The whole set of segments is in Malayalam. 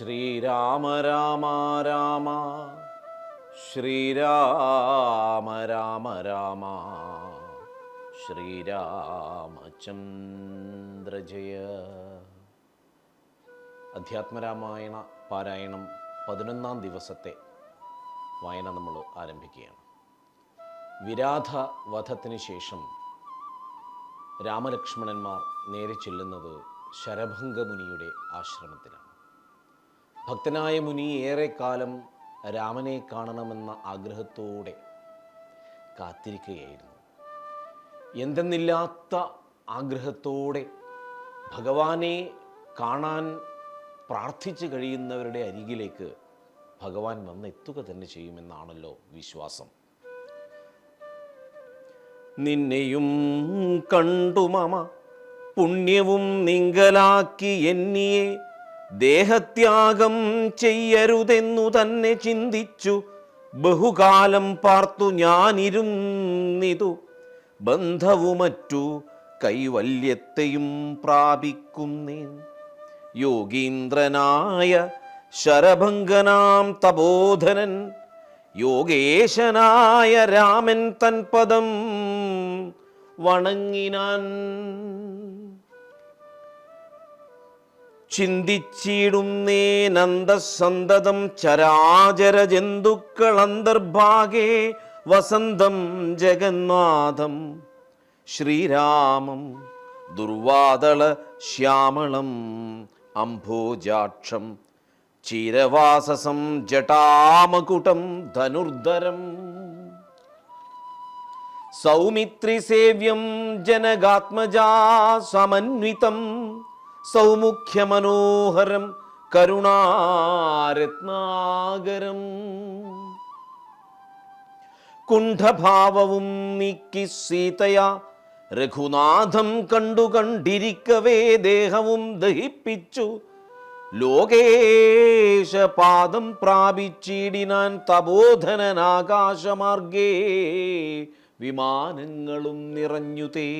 ശ്രീരാമ രാമ രാമ ശ്രീരാമ രാമ രാമ ശ്രീരാമചന്ദ്രജയ അധ്യാത്മരാമായണ പാരായണം പതിനൊന്നാം ദിവസത്തെ വായന നമ്മൾ ആരംഭിക്കുകയാണ്. വിരാധ വധത്തിന് ശേഷം രാമലക്ഷ്മണന്മാർ നേരെ ചെല്ലുന്നത് ശരഭംഗമുനിയുടെ ആശ്രമത്തിലാണ്. ഭക്തനായ മുനി ഏറെക്കാലം രാമനെ കാണണമെന്ന ആഗ്രഹത്തോടെ കാത്തിരിക്കുകയായിരുന്നു. എന്തെന്നില്ലാത്ത ആഗ്രഹത്തോടെ ഭഗവാനെ കാണാൻ പ്രാർത്ഥിച്ചു കഴിയുന്നവരുടെ അരികിലേക്ക് ഭഗവാൻ വന്നെത്തുക തന്നെ ചെയ്യുമെന്നാണല്ലോ വിശ്വാസം. നിന്നെയും കണ്ടു മമ പുണ്യവും നിങ്കലാക്കി എന്നിയെ ദേഹത്യാഗം ചെയ്യരുതെന്നു തന്നെ ചിന്തിച്ചു. ബഹുകാലം പാർത്തു ഞാനിരുന്നിതു. ബന്ധവുമറ്റു കൈവല്യത്തെയും പ്രാപിക്കുന്നേൻ. യോഗീന്ദ്രനായ ശരഭംഗനാം തബോധനൻ യോഗേശനായ രാമൻ തൻ പദം വണങ്ങിനാൻ. ചിന്തിച്ചിടുന്നേനന്ദസന്തതം ചരാചര ജന്തുക്കൾ അന്തർഭാഗേ വസന്തം ജഗന്നാഥം ശ്രീരാമം ദുർവാതള ശ്യാമളം അംഭോജാക്ഷം ചീരവാസസം ജടാമകുടം ധനുർധരം സൗമിത്രിസേവ്യം ജനകാത്മജാ സമന്വിതം സൗമുഖ്യമനോഹരം കരുണാരത്നാകരം കുണ്ഠഭാവവും നീക്കി സീതയാ രഘുനാഥം കണ്ടു കണ്ടിരിക്കവേ ദേഹവും ദഹിപ്പിച്ചു. ലോകേശ പാദം പ്രാപിച്ചിടിനാൻ തപോധനനാകാശമാർഗേ വിമാനങ്ങളും നിറഞ്ഞുതേ.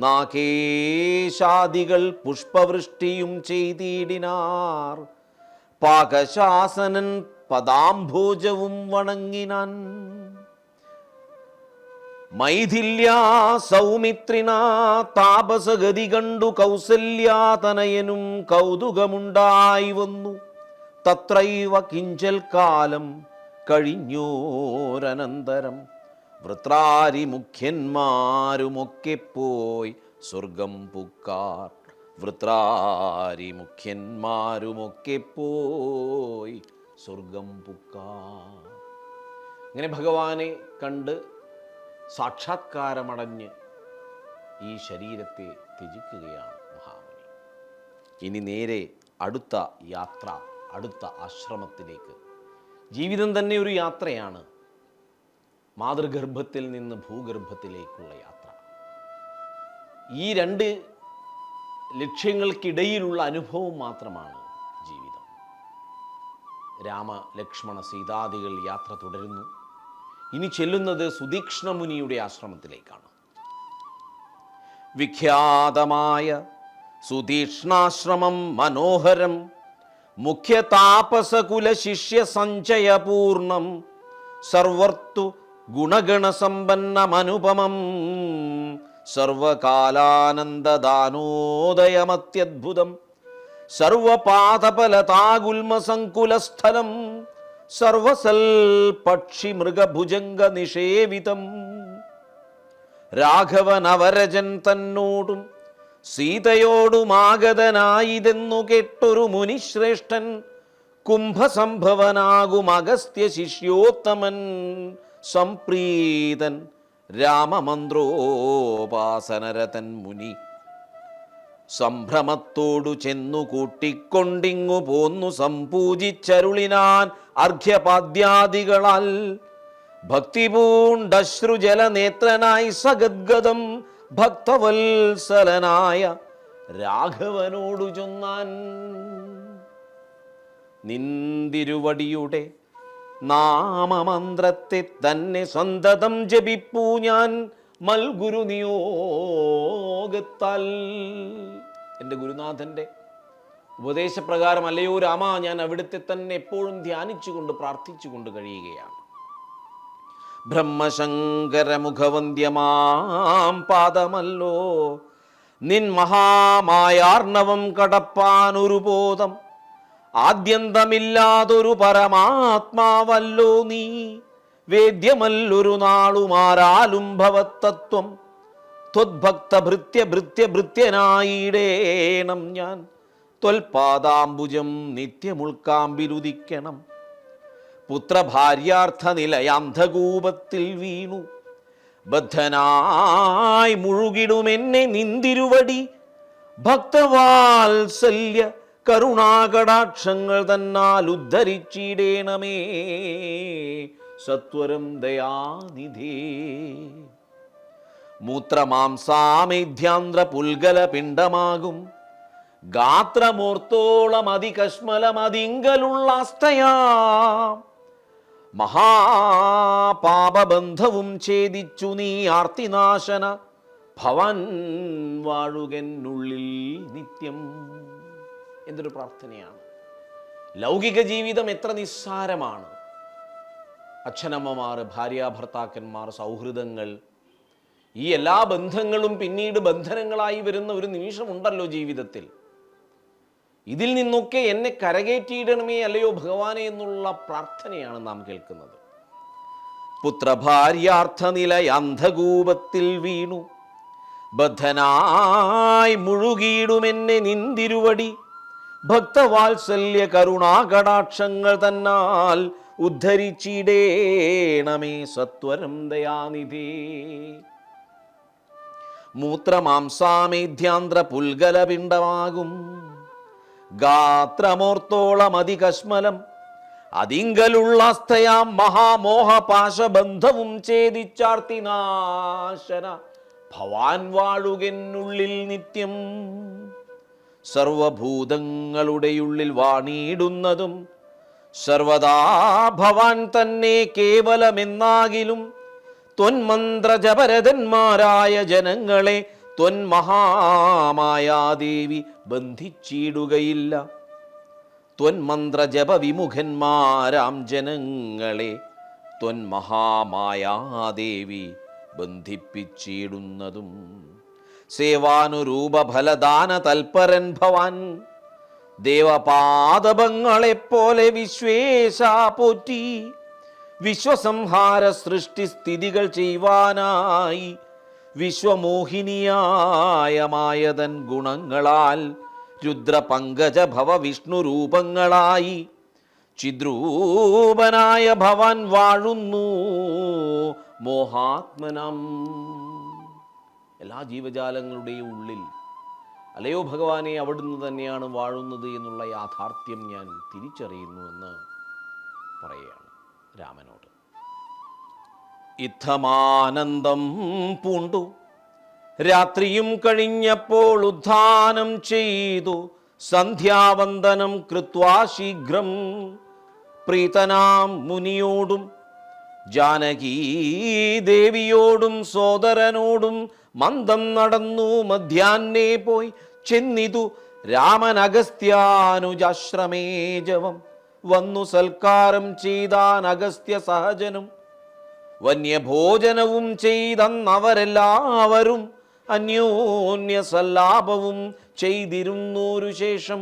നാഗേശാദികൾ പുഷ്പവൃഷ്ടിയും ചെയ്തിടിനാർ. പാകശാസനൻ പദാംഭോജവും വണങ്ങിനാൻ. മൈഥില്യാ സൗമിത്രിന താപസഗതി കണ്ടു കൗസല്യാതനയനും കൗതുകമുണ്ടായി വന്നു. തത്രൈവ കിഞ്ചൽ കാലം കഴിഞ്ഞോരനന്തരം. വൃത്രാരി മുഖ്യന്മാരുമൊക്കെ പോയി സ്വർഗം പുക്കാർ. വൃത്രാരി മുഖ്യന്മാരുമൊക്കെ പോയി സ്വർഗം പുക്കാർ. അങ്ങനെ ഭഗവാനെ കണ്ട് സാക്ഷാത്കാരമടഞ്ഞ് ഈ ശരീരത്തെ ത്യജിക്കുകയാണ് മഹാമുനി. ഇനി നേരെ അടുത്ത യാത്ര അടുത്ത ആശ്രമത്തിലേക്ക്. ജീവിതം തന്നെ ഒരു യാത്രയാണ്. മാതൃഗർഭത്തിൽ നിന്ന് ഭൂഗർഭത്തിലേക്കുള്ള യാത്ര. ഈ രണ്ട് ലക്ഷ്യങ്ങൾക്കിടയിലുള്ള അനുഭവം മാത്രമാണ് ജീവിതം. രാമ ലക്ഷ്മണ സീതാദികൾ യാത്ര തുടരുന്നു. ഇനി ചെല്ലുന്നത് സുദീക്ഷ്ണമുനിയുടെ ആശ്രമത്തിലേക്കാണ്. വിഖ്യാതമായ സുതീക്ഷ്ണാശ്രമം മനോഹരം മുഖ്യ താപസകുല ശിഷ്യ സഞ്ചയപൂർണം സർവർത്തും ഗുണഗണസമ്പന്നമനുപമം. സർവകാലാനന്ദദാനോദയമത്യദ്ഭുതം. സർവപാദപലതാഗുൽമസങ്കുലസ്ഥലം സർവസൽപക്ഷി മൃഗഭുജംഗ നിഷേവിതം രാഘവനവരജൻ തന്നോടും സീതയോടുമാഗതനായിതെന്നു കേട്ടൊരു മുനിശ്രേഷ്ഠൻ. കുംഭസംഭവനാകും അഗസ്ത്യ ശിഷ്യോത്തമൻ സംപ്രീതൻ രാമമന്ത്രോപാസനരതൻ മുനി. സംഭ്രമത്തോടു ചെന്നു കൂട്ടിക്കൊണ്ടിങ്ങു പോന്നു സംപൂജിച്ചരുളിനാൻ അർഘ്യപാദ്യാദികളാൽ. ഭക്തിപൂണ്ടശ്രുജലനേത്രനായി സഗദ്ഗതം ഭക്തവത്സലനായ രാഘവനോടു ചൊന്നാൻ. നിന്തിരുവടിയുടെ നാമമന്ത്രത്തെ തന്നെ സ്വന്തതം ജപിപ്പൂ ഞാൻ. മൽഗുരു നിയോഗത്താൽ. എന്റെ ഗുരുനാഥന്റെ ഉപദേശപ്രകാരം അല്ലയോ രാമ ഞാൻ അവിടുത്തെ തന്നെ എപ്പോഴും ധ്യാനിച്ചുകൊണ്ട് പ്രാർത്ഥിച്ചുകൊണ്ട് കഴിയുകയാണ്. ബ്രഹ്മശങ്കരമുഖവന്ദ്യമാം പാദമല്ലോ. നിൻ മഹാമായാർണവം കടപ്പാനൊരു ബോധം. ആദ്യന്തമില്ലാതൊരു പരമാത്മാവല്ലോ നീ. വേദ്യമല്ലൊരു നാളുമാരാലും ഭവത്തത്വം. ത്വദ്ഭക്ത ഭൃത്യ ഭൃത്യ ഭൃത്യനായിടേണം ഞാൻ. ത്വൽപാദാംബുജം നിത്യമുൾക്കാമ്പിലുദിക്കണം. പുത്രഭാര്യാർത്ഥ നിലയാന്ധകൂപത്തിൽ വീണു. ബദ്ധനായി മുഴുകിടുമെന്നെ നിന്തിരുവടി. ഭക്തവാത്സല്യ കരുണാകടാക്ഷങ്ങൾ തന്നാൽ ഉദ്ധരിച്ചിടേണമേ. സത്വരം ദയാനിധി. മൂത്രമാംസാമേധ്യാന്ധ്ര പുൽഗല പിണ്ഡമാകും ഗാത്രമൂർത്തോളം അതികശ്മലമതിങ്കലുള്ള അസ്ഥയാ. മഹാപാപബന്ധവും ഛേദിച്ചു നീ ആർത്തിനാശന. ഭവൻ വാഴുകെന്നുള്ളിൽ നിത്യം. എന്തൊരു പ്രാർത്ഥനയാണ്. ലൗകിക ജീവിതം എത്ര നിസ്സാരമാണ്. അച്ഛനമ്മമാർ ഭാര്യാഭർത്താക്കന്മാർ സൗഹൃദങ്ങൾ ഈ എല്ലാ ബന്ധങ്ങളും പിന്നീട് ബന്ധനങ്ങളായി വരുന്ന ഒരു നിമിഷമുണ്ടല്ലോ ജീവിതത്തിൽ. ഇതിൽ നിന്നൊക്കെ എന്നെ കരകയറ്റിയിടണമേ അല്ലയോ ഭഗവാനെ എന്നുള്ള പ്രാർത്ഥനയാണ് നാം കേൾക്കുന്നത്. പുത്രഭാര്യാർത്ഥ നില അന്ധകൂപത്തിൽ വീണു. ബദ്ധനായി മുഴുകിയിടുമെന്നെ നിന്തിരുവടി. ഭക്തവാത്സല്യ കരുണാകടാക്ഷങ്ങൾ തന്നാൽ ഉദ്ധരിച്ചിടേണമേ സത്വരം ദയാനിധി. മൂത്രമാംസാമേധ്യാന്ത്ര പുൽഗലപിണ്ടമാകും ഗാത്രമോർത്തോളം അതികശ്മലം അതിങ്കലുള്ളസ്ഥയാം മഹാമോഹപാശബന്ധവും ഛേദിച്ചാർത്തി നാശന ഭവാൻ വാഴുകെന്നുള്ളിൽ നിത്യം സർവഭൂതങ്ങളുടെ ഉള്ളിൽ വാണിയിടുന്നതും സർവദാ ഭവാൻ തന്നെ കേവലമെന്നാകിലും ത്വന്മന്ത്രജപരതന്മാരായ ജനങ്ങളെ ത്വന്മഹാമായാദേവി ബന്ധിച്ചിടുകയില്ല. ത്വന്മന്ത്രജപ വിമുഖന്മാരാം ജനങ്ങളെ ത്വന്മഹാമായാദേവി ബന്ധിപ്പിച്ചിടുന്നതും സേവാനുരൂപ ഫലദാന തൽപരൻ ഭവാൻ. ദേവപാദപങ്ങളെപ്പോലെ വിശ്വേശ പോറ്റി വിശ്വസംഹാര സൃഷ്ടി സ്ഥിതികൾ ചെയ്യുവാനായി വിശ്വമോഹിനിയായ മായതൻ ഗുണങ്ങളാൽ രുദ്രപങ്കജ ഭവ വിഷ്ണു രൂപങ്ങളായി ചിദ്രൂപനായ ഭവാൻ വാഴുന്നു മോഹാത്മനം. എല്ലാ ജീവജാലങ്ങളുടെയും ഉള്ളിൽ അലയോ ഭഗവാനെ അവിടുന്ന് തന്നെയാണ് വാഴുന്നത് എന്നുള്ള യാഥാർത്ഥ്യം ഞാൻ തിരിച്ചറിയുന്നു എന്ന് പറയുകയാണ് രാമനോട്. ഇത്തമാനന്ദം പൂണ്ടു. രാത്രിയും കഴിഞ്ഞപ്പോൾ ഉദ്ധാനം ചെയ്തു. സന്ധ്യാവന്ദനം കൃത്വാ ശീഘ്രം. പ്രീതനാം മുനിയോടും ജാനകീ ദേവിയോടും സോദരനോടും മന്ദം നടന്നു മധ്യാന്നേ പോയി. ചെന്നിതു രാമനഗസ്ത്യാനുജാശ്രമേജവം. വന്നു സൽക്കാരം ചെയ്താൻ അഗസ്ത്യ സഹജനും. വന്യഭോജനവും ചെയ്തന്നവരെല്ലാവരും അന്യോന്യ സല്ലാപവും ചെയ്തിരുന്നൊരു ശേഷം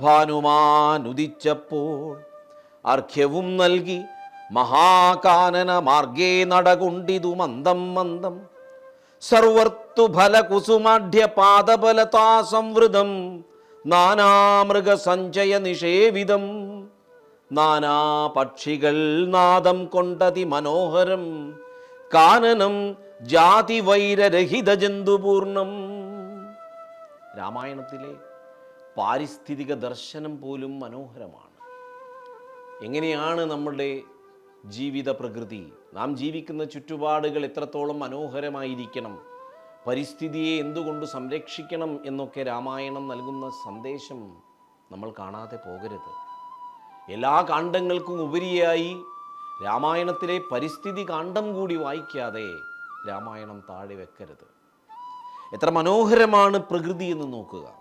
ഭാനുമാനുദിച്ചപ്പോൾ അർഘ്യവും നൽകി മഹാകാനന മാർഗേ നടകൊണ്ടിതു മന്ദം മന്ദം. സർവർത്തുഫലകുസുമാഢ്യ പാദബലതാ സംവൃതം നാനാമൃഗ സഞ്ചയ നിഷേവിതം നാനാ പക്ഷികൾ നാദം കൊണ്ടതി മനോഹരം കാനനം ജാതി വൈരരഹിത ജന്തുപൂർണം രാമായണത്തിലെ പാരിസ്ഥിതിക ദർശനം പോലും മനോഹരമാണ്. എങ്ങനെയാണ് നമ്മുടെ ജീവിത പ്രകൃതി നാം ജീവിക്കുന്ന ചുറ്റുപാടുകൾ എത്രത്തോളം മനോഹരമായിരിക്കണം. പരിസ്ഥിതിയെ എന്തുകൊണ്ട് സംരക്ഷിക്കണം എന്നൊക്കെ രാമായണം നൽകുന്ന സന്ദേശം നമ്മൾ കാണാതെ പോകരുത്. എല്ലാ കാണ്ഡങ്ങൾക്കും ഉപരിയായി രാമായണത്തിലെ പരിസ്ഥിതി കാണ്ഡം കൂടി വായിക്കാതെ രാമായണം താഴെ വെക്കരുത്. എത്ര മനോഹരമാണ് പ്രകൃതി എന്ന് നോക്കുക.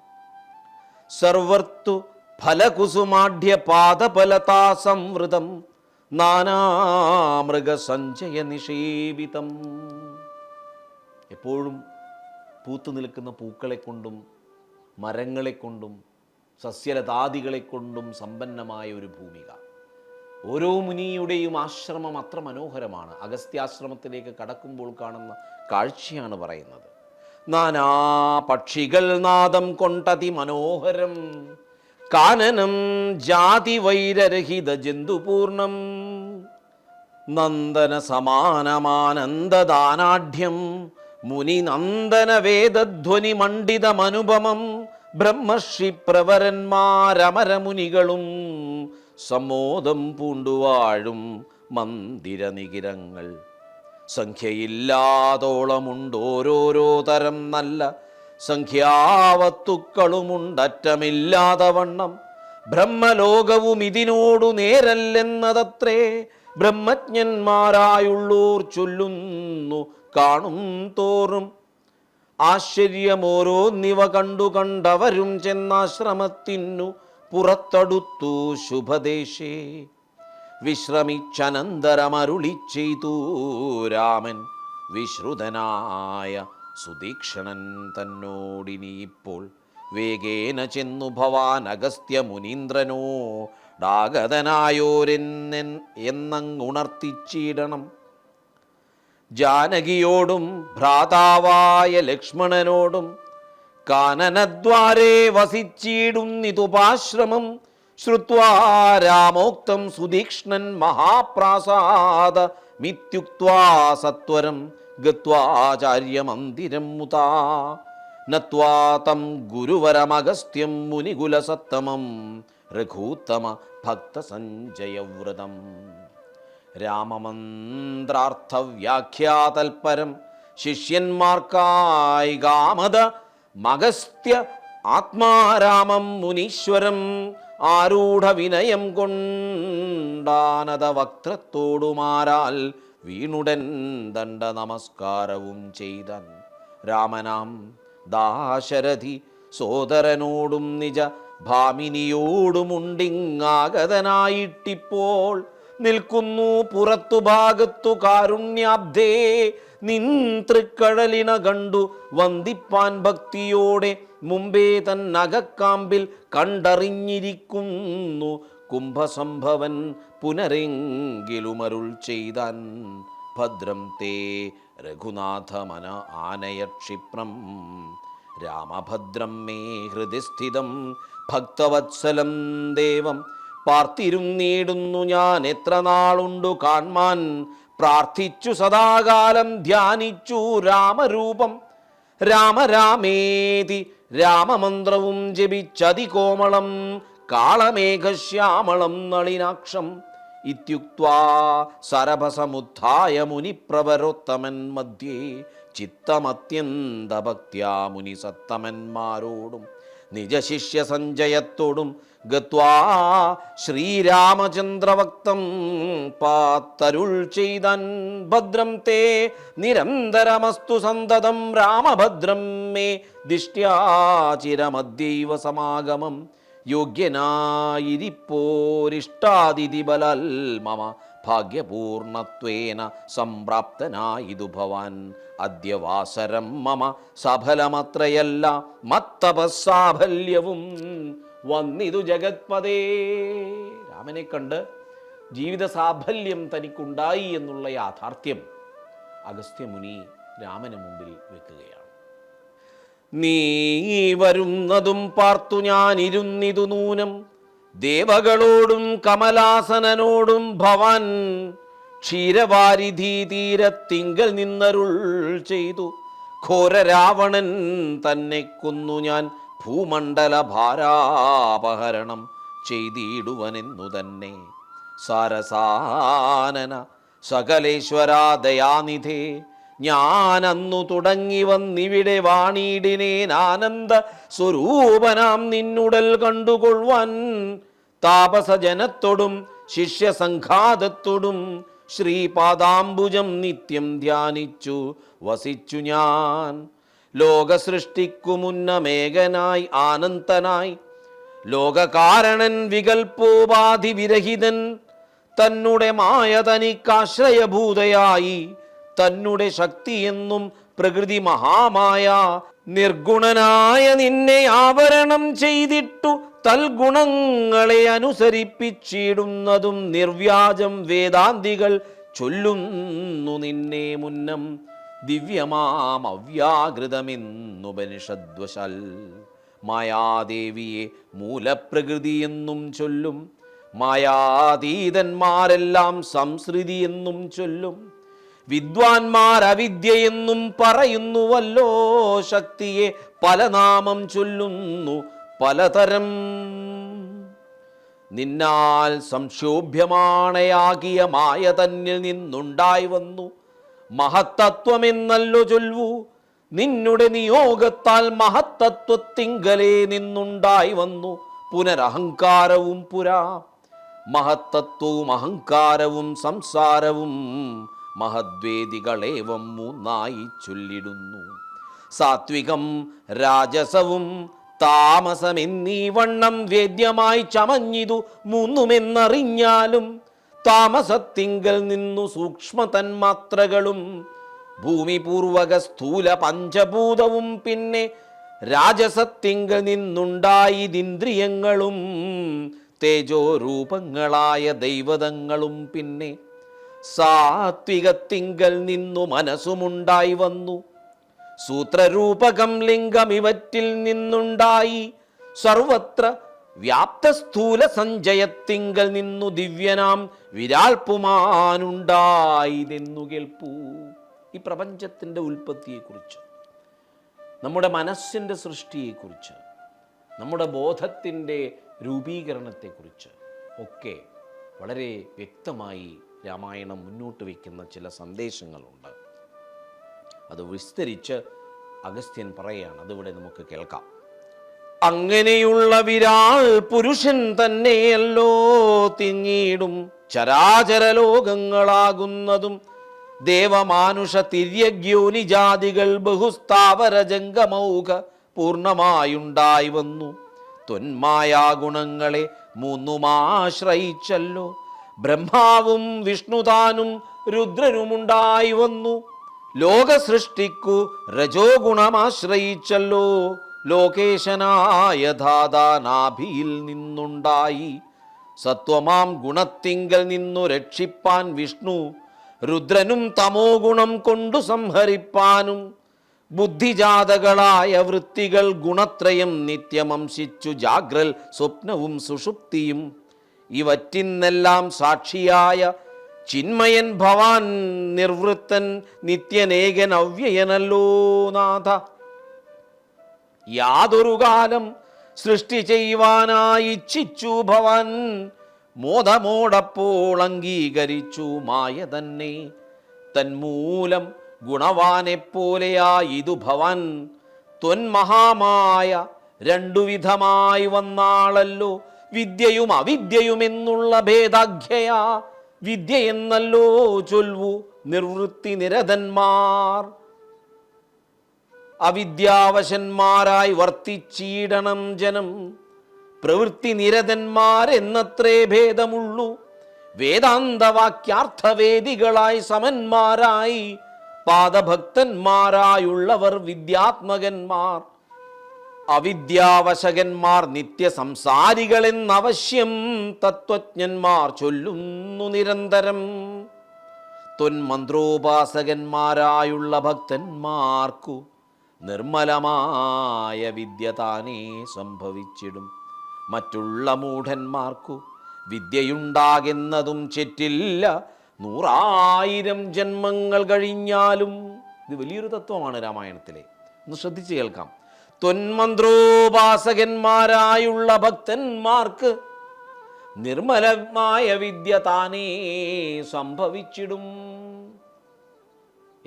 സർവർത്തു ഫലകുസുമാഢ്യ പാദഫലതാ സംവൃതം നാനാമൃഗസഞ്ചയ നിഷേവിതം എപ്പോഴും പൂത്തു നിൽക്കുന്ന പൂക്കളെ കൊണ്ടും മരങ്ങളെ കൊണ്ടും സസ്യലതാദികളെ കൊണ്ടും സമ്പന്നമായ ഒരു ഭൂമിക. ഓരോ മുനിയുടെയും ആശ്രമം അത്ര മനോഹരമാണ്. അഗസ്ത്യാശ്രമത്തിലേക്ക് കടക്കുമ്പോൾ കാണുന്ന കാഴ്ചയാണ് പറയുന്നത്. നാനാ പക്ഷികൾ നാദം കൊണ്ടതി മനോഹരം കാനനം ജാതി വൈരരഹിത ജന്തുപൂർണം നന്ദന സമാനമാനന്ദദാനാഢ്യം മുനി നന്ദന വേദധ്വനി മണ്ഡിതമനുപമം ബ്രഹ്മർഷി പ്രവരന്മാരമരമുനികളും സമോദം പൂണ്ടുവാഴും മന്ദിരനികിരങ്ങൾ. സംഖ്യയില്ലാതോളമുണ്ടോരോരോ തരം നല്ല സംഖ്യാവത്തുക്കളുമുണ്ടറ്റമില്ലാതെ വണ്ണം ബ്രഹ്മലോകവും ഇതിനോടു നേരല്ലെന്നതത്രേ ബ്രഹ്മജ്ഞന്മാരായുള്ളൂർ ചൊല്ലുന്നു കാണും തോറും. ആശ്ചര്യമോരോന്നിവ കണ്ടു കണ്ടവരും ചെന്നാശ്രമത്തിനു പുറത്തടുത്തു ശുഭദേശേ. വിശ്രമിച്ചനന്തരമരുളി ചെയ്തു രാമൻ വിശ്രുതനായ സുദീക്ഷണൻ തന്നോടിനിയിപ്പോൾ വേഗേന ചെന്നു ഭവാൻ അഗസ്ത്യ മുനീന്ദ്രനോ ഡാഗതനായോരെന്നൻ എന്നങ്ങുണർത്തിച്ചിടണം. ജാനകിയോടും ഭ്രാതാവായ ലക്ഷ്മണനോടും കാനനദ്വാരേ വസിച്ചിടുന്നിതുപാശ്രമം ശ്രുത്വാ രാമോക്തം സുതീക്ഷ്ണൻ മഹാപ്രാസാദ മിത്യുക്വാ സത്വരം. ഗത്വാചാര്യമന്ദിരം മുതാ. നത്വാ ഗുരുവരമഗസ്ത്യം മുനികുലസത്തമം. രഘൂത്തമ ഭക്തസഞ്ജയവ്രതം രാമമന്ത്രാർത്ഥവ്യാഖ്യാതൽപരം ശിഷ്യന്മാർക്കായി ഗാമത മഗസ്ത്യ ആത്മാരാമം മുനീശ്വരം ആരൂഢ വിനയം കൊണ്ടാനത വക്ത്രത്തോടുമാരാൽ വീണുടൻ ദണ്ഡ നമസ്കാരവും ചെയ്തൻ. രാമനാം ദാശരഥി സോദരനോടും നിജ ഭാമിനിയോടുമുണ്ടിങ്ങാഗതനായിട്ടിപ്പോൾ നിൽക്കുന്നു പുറത്തു ഭാഗത്തു കാരുണ്യാബ്ദേ നിൻ തൃക്കഴലിന കണ്ടു വന്ദിപ്പാൻ ഭക്തിയോടെ മുമ്പേ തൻ നഗക്കാമ്പിൽ കണ്ടറിഞ്ഞിരിക്കുന്നു. കുംഭസംഭവൻ പുനരെങ്കിലുമരുൾ ചെയ്താൻ ഭദ്രം തേ രഘുനാഥമന ആനയ ക്ഷിപ്രം രാമഭദ്രം മേ ഹൃദയ സ്ഥിതം ഭക്തവത്സലം ദേവം. പാർത്തിരുന്നീടുന്നു ഞാൻ എത്ര നാളുണ്ടു കാൺമാൻ. പ്രാർത്ഥിച്ചു സദാകാലം ധ്യാനിച്ചു രാമരൂപം. രാമരാമേതി രാമമന്ത്രവും ജപിച്ചതികോമളം. കാളമേഘശ്യാമളം നളിനാക്ഷം. ഇത്യുക്വാ മുനി മുനിപ്രവരോത്തമൻ മധ്യേ. ചിത്തമത്യന്തഭക്തിയാ മുനി സത്തമന്മാരോടും നിജശിഷ്യ സഞ്ജയത്തോടും ഗത്വാ ശ്രീരാമചന്ദ്രവക്തം പാത്തരുൾ ചെയ്തൻ ഭദ്രം തേ. നിരന്തരമസ്തു സന്തതം രാമഭദ്രം മേ. ദിഷ്ട്യാചിരമദ്യൈവ സമാഗമം. യോഗ്യനായിരിപ്പോരിഷ്ടാതിഥി ബലാൽ മമ ഭാഗ്യപൂർണത്വേന സംപ്രാപ്തനായിതു ഭവാൻ. അദ്യവാസരം മമ സഫലമത്രയല്ല മത്തപസാഫല്യവും വന്നിതു ജഗത്പതേ. രാമനെ കണ്ട് ജീവിത സാഫല്യം തനിക്കുണ്ടായി എന്നുള്ള യാഥാർത്ഥ്യം അഗസ്ത്യമുനി രാമന് മുമ്പിൽ വെക്കുകയാണ്. നീ വരുന്നതും പാർത്തു ഞാനിരുന്നിതു നൂനം. ദേവകളോടും കമലാസനനോടും ഭവാൻ ക്ഷീരവാരിധി തീരത്തിങ്കൽ നിന്നരുൾ ചെയ്തു. ഘോര രാവണൻ തന്നെ കൊന്നു ഞാൻ ഭൂമണ്ഡല ഭാരാപഹരണം ചെയ്തിടുവനെന്നു തന്നെ. സാരസാനന സകലേശ്വരാ അന്നു തുടങ്ങി വന്നിവിടെ വാണിയിടിനേൻ ആനന്ദ സ്വരൂപനാം നിന്നുടൽ കണ്ടുകൊള്ളുവാൻ താപസജനത്തോടും ശിഷ്യസംഘാതത്തോടും ശ്രീപാദാംബുജം നിത്യം ധ്യാനിച്ചു വസിച്ചു ഞാൻ. ലോകസൃഷ്ടിക്കു മുന്നമേകനായി ആനന്ദനായി ലോകകാരണൻ വികൽപ്പോപാധി വിരഹിതൻ തന്നുടെ മായ തനിക്കാശ്രയഭൂതയായി തന്നുടെ ശക്തിയെന്നും പ്രകൃതി മഹാമായ നിർഗുണനായ നിന്നെ ആവരണം ചെയ്തിട്ടു തൽഗുണങ്ങളെ അനുസരിപ്പിച്ചിടുന്നതും നിർവ്യാജം വേദാന്തികൾ ചൊല്ലുന്നു നിന്നെ മുന്നം ദിവ്യമാം അവ്യാകൃതമെന്നുപനിഷദ്വശൽ. മായാദേവിയെ മൂലപ്രകൃതി എന്നും ചൊല്ലും. മായാതീതന്മാരെല്ലാം സംസൃതി എന്നും ചൊല്ലും. വിദ്വാൻമാർ അവിദ്യയെന്നും പറയുന്നുവല്ലോ ശക്തിയെ. പല നാമം ചൊല്ലുന്നു പലതരം. നിന്നാൽ സംക്ഷോഭ്യമാണയാകിയ മായ തന്നിൽ നിന്നുണ്ടായി വന്നു. മഹത്തത്വമെന്നല്ലോ ചൊല്ലു നിന്നുടെ നിയോഗത്താൽ മഹത്തത്വത്തിങ്കലേ നിന്നുണ്ടായി വന്നു. പുനരഹങ്കാരവും പുരാ. മഹത്തത്വവും അഹങ്കാരവും സംസാരവും മഹദ്വേദികളേവം മൂന്നായി ചൊല്ലിടുന്നു. സാത്വികം രാജസവും താമസമെന്നീ വണ്ണം വേദ്യമായി ചമഞ്ഞിതു മൂന്നുമെന്നറിഞ്ഞാലും താമസത്തിങ്കൽ നിന്നു സൂക്ഷ്മ തന്മാത്രകളും ഭൂമിപൂർവക സ്ഥൂല പഞ്ചഭൂതവും പിന്നെ രാജസത്തിങ്കൽ നിന്നുണ്ടായതിന്ദ്രിയങ്ങളും തേജോരൂപങ്ങളായ ദൈവതങ്ങളും പിന്നെ സാത്വികത്തിങ്കൽ നിന്നു മനസ്സുമുണ്ടായി വന്നു. സൂത്രരൂപകം ലിംഗം ഇവറ്റിൽ നിന്നുണ്ടായി. സർവത്ര വ്യാപ്ത സ്ഥൂല സഞ്ചയത്തിങ്കൽ നിന്നു ദിവ്യനാം വിരാൽപുമാനുണ്ടായതെന്നു കേൾപ്പൂ. ഈ പ്രപഞ്ചത്തിന്റെ ഉൽപ്പത്തിയെക്കുറിച്ച് നമ്മുടെ മനസ്സിന്റെ സൃഷ്ടിയെക്കുറിച്ച് നമ്മുടെ ബോധത്തിന്റെ രൂപീകരണത്തെക്കുറിച്ച് ഒക്കെ വളരെ വ്യക്തമായി രാമായണം മുന്നോട്ട് വയ്ക്കുന്ന ചില സന്ദേശങ്ങളുണ്ട്. അത് വിസ്തരിച്ച് അഗസ്ത്യൻ പറയുകയാണ് അതിവിടെ നമുക്ക് കേൾക്കാം. അങ്ങനെയുള്ള വിരാൾ പുരുഷൻ തന്നെയല്ലോ തിങ്ങിയിടും. ചരാചര ലോകങ്ങളാകുന്നതും ദേവമാനുഷ തിര്യഗ്യോനി ജാതികൾ ബഹുസ്ഥാവര ജംഗമൗക പൂർണമായുണ്ടായി വന്നു. തൊന്മായാ ഗുണങ്ങളെ മൂന്നുമാശ്രയിച്ചല്ലോ. ബ്രഹ്മാവും വിഷ്ണുതാനും രുദ്രനുമുണ്ടായി വന്നു. ലോക സൃഷ്ടിക്കു രജോ ഗുണമാശ്രയിച്ചല്ലോ ലോകേശനായ ധാതാനാഭിയിൽ നിന്നുണ്ടായി. സത്വമാം ഗുണത്തിങ്കൽ നിന്നു രക്ഷിപ്പാൻ വിഷ്ണു രുദ്രനും തമോ ഗുണം കൊണ്ടു സംഹരിപ്പാനും. ബുദ്ധിജാതകളായ വൃത്തികൾ ഗുണത്രയം നിത്യമംശിച്ചു ജാഗ്രൽ സ്വപ്നവും സുഷുപ്തിയും. ഇവറ്റിന്നെല്ലാം സാക്ഷിയായ ചിന്മയൻ ഭവാൻ നിർവൃത്തൻ നിത്യനേകൻ അവ്യയനല്ലോ നാഥ. യാതൊരു കാലം സൃഷ്ടി ചെയ്യുവാനായി ഇച്ഛിച്ചു ഭവൻ മോദമോടപ്പോൾ അംഗീകരിച്ചു മായ തന്നെ തന്മൂലം ഗുണവാനെപ്പോലെയായിതു ഭവൻ ത്വന്മഹാമായ രണ്ടുവിധമായി വന്നാളല്ലോ. വിദ്യയും അവിദ്യയും എന്നുള്ള വിദ്യ എന്നല്ലോ ചൊൽവു നിർവൃത്തി നിരതന്മാർ. അവിദ്യാവശന്മാരായി വർത്തിച്ചീടണം ജനം. പ്രവൃത്തി നിരതന്മാരെന്നത്രേ ഭേദമുള്ളൂ. വേദാന്തവാക്യാർത്ഥവേദികളായി സമന്മാരായി പാദഭക്തന്മാരായുള്ളവർ വിദ്യാത്മകന്മാർ. അവിദ്യാവശകന്മാർ നിത്യസംസാരികളെന്നവശ്യം തത്വജ്ഞന്മാർ ചൊല്ലുന്നു നിരന്തരം. തൊന്മന്ത്രോപാസകന്മാരായുള്ള ഭക്തന്മാർക്കു നിർമ്മലമായ വിദ്യ താനേ സംഭവിച്ചിടും. മറ്റുള്ള മൂഢന്മാർക്കു വിദ്യയുണ്ടാകുന്നതും ചെറ്റില്ല. നൂറായിരം ജന്മങ്ങൾ കഴിഞ്ഞാലും ഇത് വലിയൊരു തത്വമാണ് രാമായണത്തിലെ. ഒന്ന് ശ്രദ്ധിച്ചു കേൾക്കാം. ത്വന്മന്ത്രോപാസകന്മാരായുള്ള ഭക്തന്മാർക്ക് നിർമ്മലമായ വിദ്യ താനേ സംഭവിച്ചിടും.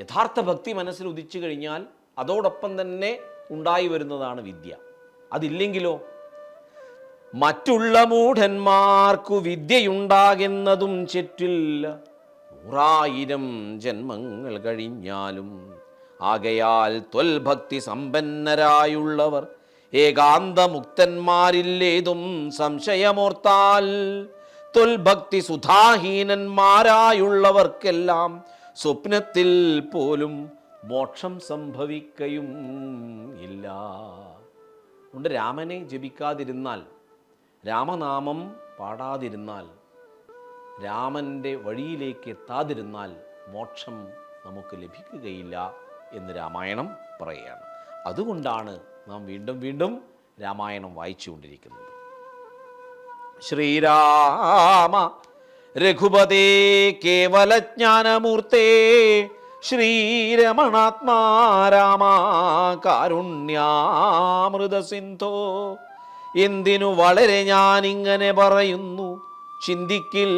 യഥാർത്ഥ ഭക്തി മനസ്സിൽ ഉദിച്ചു കഴിഞ്ഞാൽ അതോടൊപ്പം തന്നെ ഉണ്ടായി വരുന്നതാണ് വിദ്യ. അതില്ലെങ്കിലോ? മറ്റുള്ള മൂഢന്മാർക്കു വിദ്യയുണ്ടാകുന്നതും ചെറ്റില്ല നൂറായിരം ജന്മങ്ങൾ കഴിഞ്ഞാലും ആകയാൽ ത്വൽഭക്തി സമ്പന്നരായുള്ളവർ ഏകാന്തമുക്തന്മാരില്ലേതും സംശയമോർത്താൽ. തൊൽഭക്തി സുധാഹീനന്മാരായുള്ളവർക്കെല്ലാം സ്വപ്നത്തിൽ പോലും മോക്ഷം സംഭവിക്കയും ഇല്ല. ഉണ്ട് രാമനെ ജപിക്കാതിരുന്നാൽ രാമനാമം പാടാതിരുന്നാൽ രാമന്റെ വഴിയിലേക്ക് എത്താതിരുന്നാൽ മോക്ഷം നമുക്ക് ലഭിക്കുകയില്ല. എന്ന് രാമായണം പറയുകയാണ് അതുകൊണ്ടാണ് നാം വീണ്ടും വീണ്ടും രാമായണം വായിച്ചുകൊണ്ടിരിക്കുന്നത്. ശ്രീരാമ രഘുപതേ കേവലജ്ഞാനമൂർത്തേ ശ്രീരമണാത്മാ രാമ കാരുണ്യാമൃത സിന്ധോ. എന്തിനു വളരെ ഞാനിങ്ങനെ പറയുന്നു? ചിന്തിക്കിൽ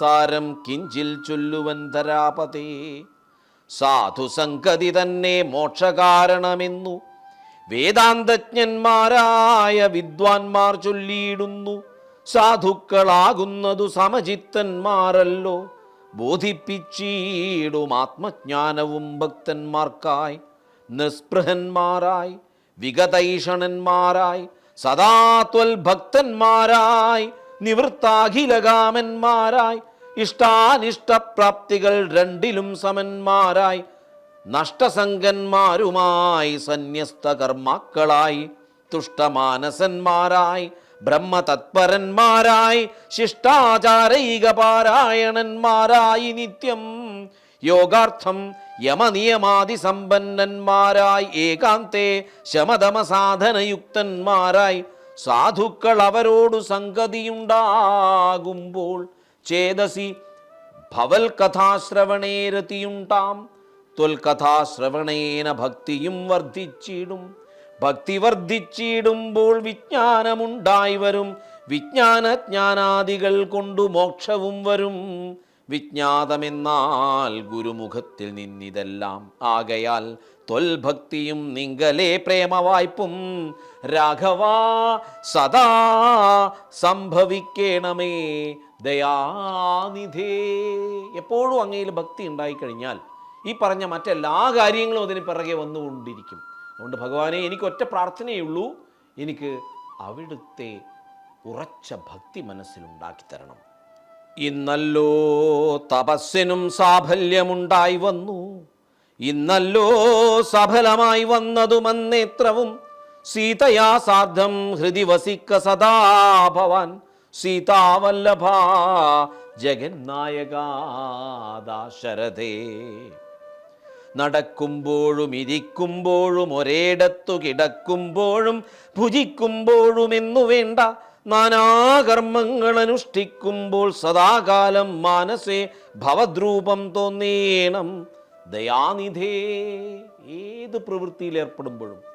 സാരം കിഞ്ചിൽ ചൊല്ലുവൻ ധരാപതേ. സാധുസംഗതി തന്നെ മോക്ഷകാരണമെന്നു. വേദാന്തജ്ഞന്മാരായ വിദ്വാൻമാർ ചൊല്ലിയിടുന്നു. സാധുക്കളാകുന്നതു സമചിത്തന്മാരല്ലോ. ബോധിപ്പിച്ചിടും ആത്മജ്ഞാനവും ഭക്തന്മാർക്കായി. നിസ്പൃഹന്മാരായി വിഗതൈഷണന്മാരായി സദാത്വൽ ഭക്തന്മാരായി നിവൃത്താഖിലകാമന്മാരായി ഇഷ്ടാനിഷ്ടപ്രാപ്തികൾ രണ്ടിലും സമന്മാരായി നഷ്ടസംഗന്മാരുമായി സന്യസ്ത കർമാക്കളായി തുഷ്ടമാനസന്മാരായി ബ്രഹ്മതത്പരന്മാരായി ശിഷ്ടാചാരൈക പാരായണന്മാരായി നിത്യം യോഗാർത്ഥം യമനിയമാതി സമ്പന്നന്മാരായി ഏകാന്തേ ശമതമ സാധനയുക്തന്മാരായി സാധുക്കൾ അവരോടു സംഗതിയുണ്ടാകുമ്പോൾ ചേതസി ഭവൽ കഥാശ്രവണേരതിയുണ്ടാം. ത്വൽകഥാശ്രവണേന ഭക്തിയും വർദ്ധിച്ചിടും. ഭക്തി വർദ്ധിച്ചിടുമ്പോൾ വിജ്ഞാനമുണ്ടായി വരും. വിജ്ഞാനജ്ഞാനാദികൾ കൊണ്ടു മോക്ഷവും വരും. വിജ്ഞാതമെന്നാൽ ഗുരുമുഖത്തിൽ നിന്നിതെല്ലാം ആകയാൽ തൊൽഭക്തിയും നിങ്കലേ പ്രേമവായ്പും. രാഘവാ സദാ സംഭവിക്കണമേ. ദയാനിധേ. എപ്പോഴും അങ്ങയിൽ ഭക്തി ഉണ്ടായിക്കഴിഞ്ഞാൽ ഈ പറഞ്ഞ മറ്റെല്ലാ കാര്യങ്ങളും അതിന് പിറകെ വന്നുകൊണ്ടിരിക്കും. അതുകൊണ്ട് ഭഗവാനെ എനിക്ക് ഒറ്റ പ്രാർത്ഥനയുള്ളൂ എനിക്ക് അവിടുത്തെ ഉറച്ച ഭക്തി മനസ്സിലുണ്ടാക്കി തരണം. ഇന്നല്ലോ തപസ്സിനും സാഫല്യമുണ്ടായി വന്നു. ഇന്നല്ലോ സഫലമായി വന്നതുമന്നേത്രവും സീതയാ സാർദ്ധം ഹൃദി വസിക്ക സദാ ഭവാൻ. സീതാവല്ലഭ ജഗന്നായകാദാശരഥേ നടക്കുമ്പോഴും ഇരിക്കുമ്പോഴും ഒരേടത്തു കിടക്കുമ്പോഴും ഭുജിക്കുമ്പോഴും എന്നു വേണ്ട നാനാകർമ്മങ്ങൾ അനുഷ്ഠിക്കുമ്പോൾ സദാകാലം മാനസേ ഭവദ്രൂപം തോന്നേണം ദയാനിധേ. ഏത് പ്രവൃത്തിയിൽ ഏർപ്പെടുമ്പോഴും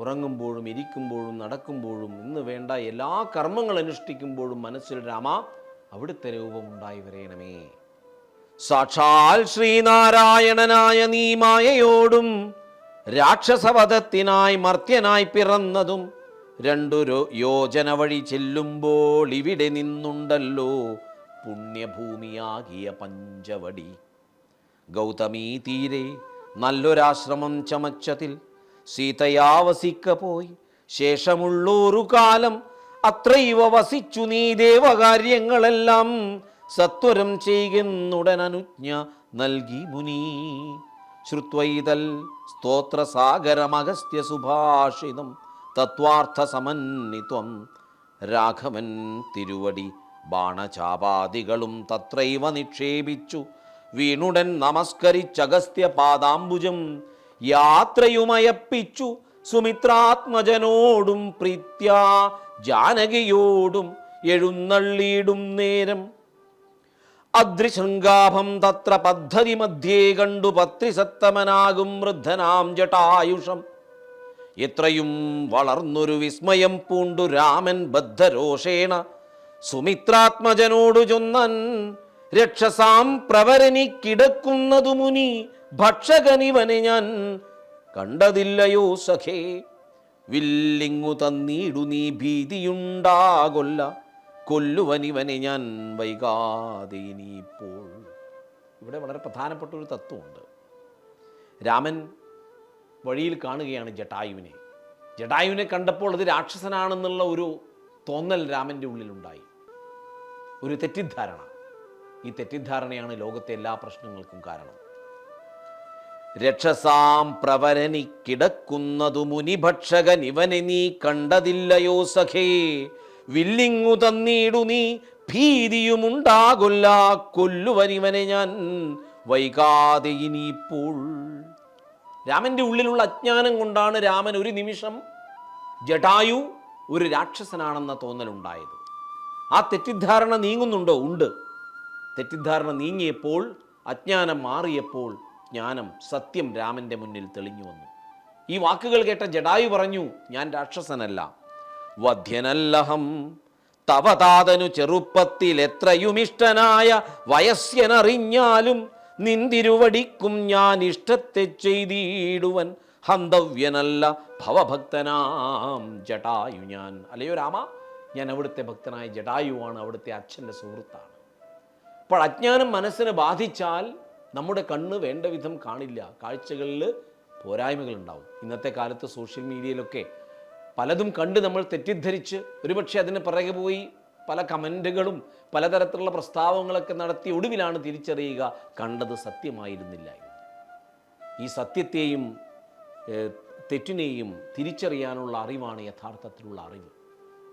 ഉറങ്ങുമ്പോഴും ഇരിക്കുമ്പോഴും നടക്കുമ്പോഴും ഇന്ന് വേണ്ട എല്ലാ കർമ്മങ്ങൾ അനുഷ്ഠിക്കുമ്പോഴും മനസ്സിൽ രാമ അവിടുത്തെ രൂപമുണ്ടായി വരേണമേ. സാക്ഷാൽ ശ്രീനാരായണനായ നീ മായയോടും രാക്ഷസവധത്തിനായി മർത്യനായി പിറന്നതും രണ്ടു രോ- യോജന വഴി ചെല്ലുമ്പോൾ ഇവിടെ നിന്നുണ്ടല്ലോ പുണ്യഭൂമിയാകിയ പഞ്ചവടി. ഗൗതമീ തീരെ നല്ലൊരാശ്രമം ചമച്ചതിൽ സീതയാവസിക്ക പോയി ശേഷമുള്ളൊരു കാലം അത്രൈവ വസിച്ചു നീ ദേവകാര്യങ്ങളെല്ലാം സത്വരം ചെയ്യുന്നുടൻ അനുജ്ഞ നൽകി മുനി. ശ്രുത്വൈതൽ സ്തോത്രസാഗരമഗസ്ത്യ സുഭാഷിതം തത്വാർത്ഥ സമന്വിത്വം രാഘവൻ തിരുവടി ബാണചാപാദികളും തത്രൈവ നിക്ഷേപിച്ചു. വീണുടൻ നമസ്കരിച്ചഗസ്ത്യ പാദാംബുജം യാത്രയുമയപ്പിച്ചു സുമിത്രാത്മജനോടും പ്രീത്യ ജാനകിയോടും എഴുന്നള്ളിയിടും നേരം. അദ്രിശൃംഗാഭം തത്ര പദ്ധതി മധ്യേ കണ്ടു പത്രിസത്തമനാകും വൃദ്ധനാം ജടായുഷം എത്രയും വളർന്നൊരു വിസ്മയം പൂണ്ടു രാമൻ ബദ്ധരോഷേണ. സുമിത്രാത്മജനോടു ചൊന്നൻ രക്ഷസാം പ്രവരനി കിടക്കുന്നതു മുനി ഭക്ഷകനിവനെ ഞാൻ കണ്ടതില്ലയോ സഖേ വില്ലിങ്ങു തന്നീടു നീ ഭീതിയുണ്ടാകൊല്ല. കൊല്ലുവനിവനെ ഞാൻ വൈകാതെ ഇനിയിപ്പോൾ. ഇവിടെ വളരെ പ്രധാനപ്പെട്ട ഒരു തത്വമുണ്ട്. രാമൻ വഴിയിൽ കാണുകയാണ് ജട്ടായുവിനെ ജടായുവിനെ കണ്ടപ്പോൾ അത് രാക്ഷസനാണെന്നുള്ള ഒരു തോന്നൽ രാമന്റെ ഉള്ളിലുണ്ടായി. ഒരു തെറ്റിദ്ധാരണ. ഈ തെറ്റിദ്ധാരണയാണ് ലോകത്തെ എല്ലാ പ്രശ്നങ്ങൾക്കും കാരണം. രക്ഷസാം പ്രവരനി കിടക്കുന്നതു മുനിഭക്ഷകൻ ഇവനെ നീ കണ്ടതില്ലയോ സഖേ. വില്ലിങ്ങു തന്നീടു നീ ഭീതിയുമുണ്ടാകൊല്ല കൊല്ലുവനിവനെ ഞാൻ. വൈകാതെ ഇനിയിപ്പോൾ രാമന്റെ ഉള്ളിലുള്ള അജ്ഞാനം കൊണ്ടാണ് രാമൻ ഒരു നിമിഷം ജടായു ഒരു രാക്ഷസനാണെന്ന തോന്നലുണ്ടായത്. ആ തെറ്റിദ്ധാരണ നീങ്ങുന്നുണ്ടോ? ഉണ്ട്. തെറ്റിദ്ധാരണ നീങ്ങിയപ്പോൾ അജ്ഞാനം മാറിയപ്പോൾ ജ്ഞാനം സത്യം രാമന്റെ മുന്നിൽ തെളിഞ്ഞു വന്നു. ഈ വാക്കുകൾ കേട്ട ജഡായു പറഞ്ഞു ഞാൻ രാക്ഷസനല്ല. വധ്യനല്ലഹം തവതാതനു ചെറുപ്പത്തിൽ എത്രയുമിഷ്ടനായ വയസ്യനറിഞ്ഞാലും നിന്തിരുവടിക്കും ഞാൻ ഇഷ്ടത്തെ ചെയ്തിടുവൻ ഹന്തവ്യനല്ല ഭവഭക്തനാം ജടായു ഞാൻ. അല്ലയോ രാമ? ഞാൻ അവിടുത്തെ ഭക്തനായ ജടായുവാണ് അവിടുത്തെ അച്ഛന്റെ സുഹൃത്താണ്. അപ്പോൾ അജ്ഞാനം മനസ്സിനെ ബാധിച്ചാൽ നമ്മുടെ കണ്ണ് വേണ്ട വിധം കാണില്ല. കാഴ്ചകളിൽ പോരായ്മകളുണ്ടാവും. ഇന്നത്തെ കാലത്ത് സോഷ്യൽ മീഡിയയിലൊക്കെ പലതും കണ്ട് നമ്മൾ തെറ്റിദ്ധരിച്ച് ഒരുപക്ഷെ അതിന് പിറകെ പോയി പല കമന്റുകളും പലതരത്തിലുള്ള പ്രസ്താവങ്ങളൊക്കെ നടത്തി ഒടുവിലാണ് തിരിച്ചറിയുക കണ്ടത് സത്യമായിരുന്നില്ല ഈ സത്യത്തെയും തെറ്റിനെയും തിരിച്ചറിയാനുള്ള അറിവാണ് യഥാർത്ഥത്തിലുള്ള അറിവ്.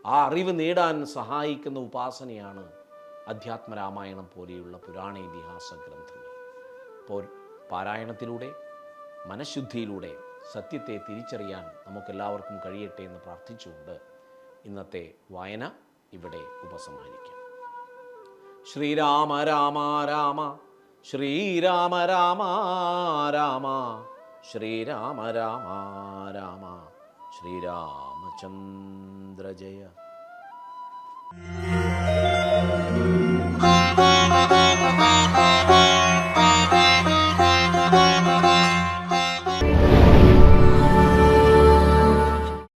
ആ അറിവ് നേടാൻ സഹായിക്കുന്ന ഉപാസനയാണ് അധ്യാത്മരാമായണം പോലെയുള്ള പുരാണ ഇതിഹാസ ഗ്രന്ഥങ്ങൾ. പോ പാരായണത്തിലൂടെ മനഃശുദ്ധിയിലൂടെ സത്യത്തെ തിരിച്ചറിയാൻ നമുക്കെല്ലാവർക്കും കഴിയട്ടെ എന്ന് പ്രാർത്ഥിച്ചുകൊണ്ട് ഇന്നത്തെ വായന ഇവിടെ ഉപസമാനിക്കാം ശ്രീരാമ രാമ രാമ ശ്രീരാമ രാമ രാമ ശ്രീരാമ രാമ രാമ ശ്രീരാമചന്ദ്ര ജയ Thank you.